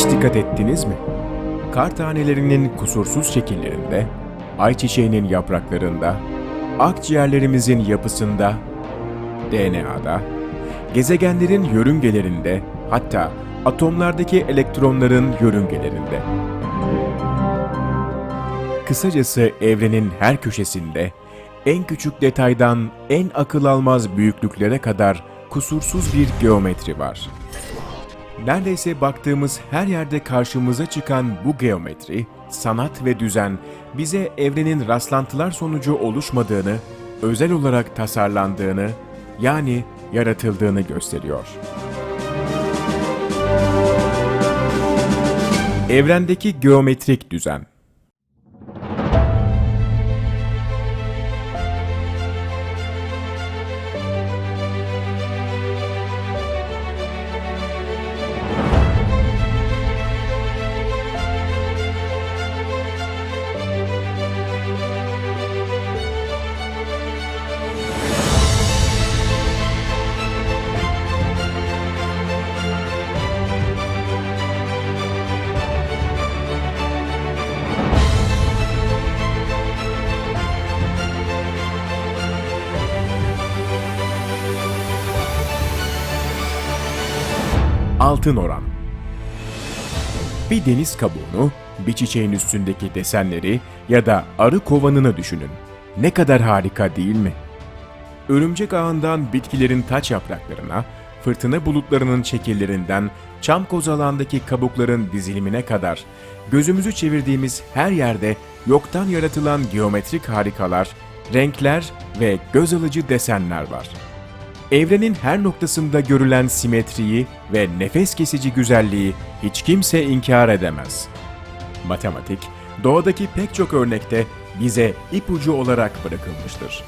Hiç dikkat ettiniz mi? Kar tanelerinin kusursuz şekillerinde, ayçiçeğinin yapraklarında, akciğerlerimizin yapısında, DNA'da, gezegenlerin yörüngelerinde, hatta atomlardaki elektronların yörüngelerinde. Kısacası evrenin her köşesinde, en küçük detaydan en akıl almaz büyüklüklere kadar kusursuz bir geometri var. Neredeyse baktığımız her yerde karşımıza çıkan bu geometri, sanat ve düzen bize evrenin rastlantılar sonucu oluşmadığını, özel olarak tasarlandığını, yani yaratıldığını gösteriyor. Evrendeki geometrik düzen Altın oran. Bir deniz kabuğunu, bir çiçeğin üstündeki desenleri ya da arı kovanını düşünün. Ne kadar harika değil mi? Örümcek ağından bitkilerin taç yapraklarına, fırtına bulutlarının şekillerinden çam kozalandaki kabukların dizilimine kadar gözümüzü çevirdiğimiz her yerde yoktan yaratılan geometrik harikalar, renkler ve göz alıcı desenler var. Evrenin her noktasında görülen simetriyi ve nefes kesici güzelliği hiç kimse inkar edemez. Matematik, doğadaki pek çok örnekte bize ipucu olarak bırakılmıştır.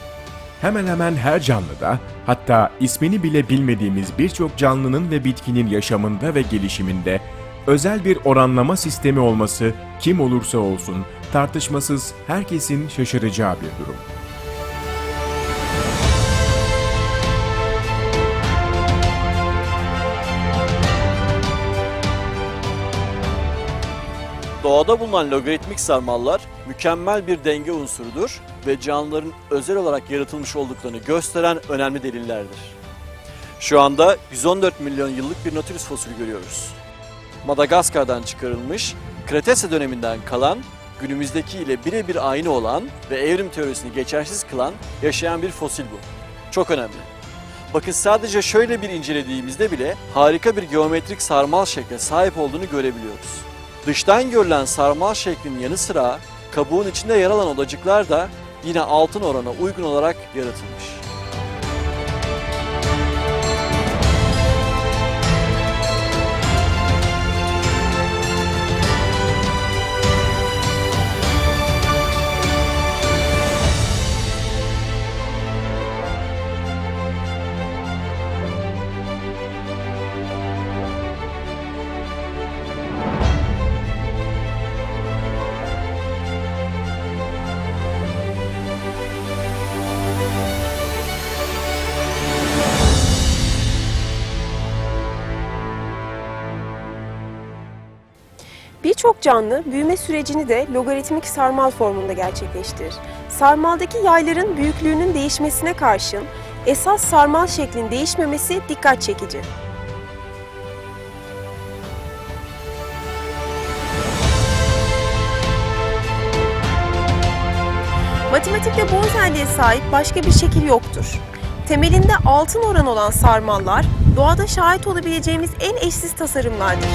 Hemen hemen her canlıda, hatta ismini bile bilmediğimiz birçok canlının ve bitkinin yaşamında ve gelişiminde özel bir oranlama sistemi olması kim olursa olsun tartışmasız herkesin şaşıracağı bir durum. Doğada bulunan logaritmik sarmallar mükemmel bir denge unsurudur ve canlıların özel olarak yaratılmış olduklarını gösteren önemli delillerdir. Şu anda 114 milyon yıllık bir Nautilus fosili görüyoruz. Madagaskar'dan çıkarılmış, Kretase döneminden kalan, günümüzdeki ile birebir aynı olan ve evrim teorisini geçersiz kılan yaşayan bir fosil bu. Çok önemli. Bakın sadece şöyle bir incelediğimizde bile harika bir geometrik sarmal şekle sahip olduğunu görebiliyoruz. Dıştan görülen sarmal şeklinin yanı sıra kabuğun içinde yer alan odacıklar da yine altın orana uygun olarak yaratılmış. Birçok canlı büyüme sürecini de logaritmik sarmal formunda gerçekleştirir. Sarmaldaki yayların büyüklüğünün değişmesine karşın esas sarmal şeklin değişmemesi dikkat çekici. Matematikte bu özelliğe sahip başka bir şekil yoktur. Temelinde altın oran olan sarmallar doğada şahit olabileceğimiz en eşsiz tasarımlardır.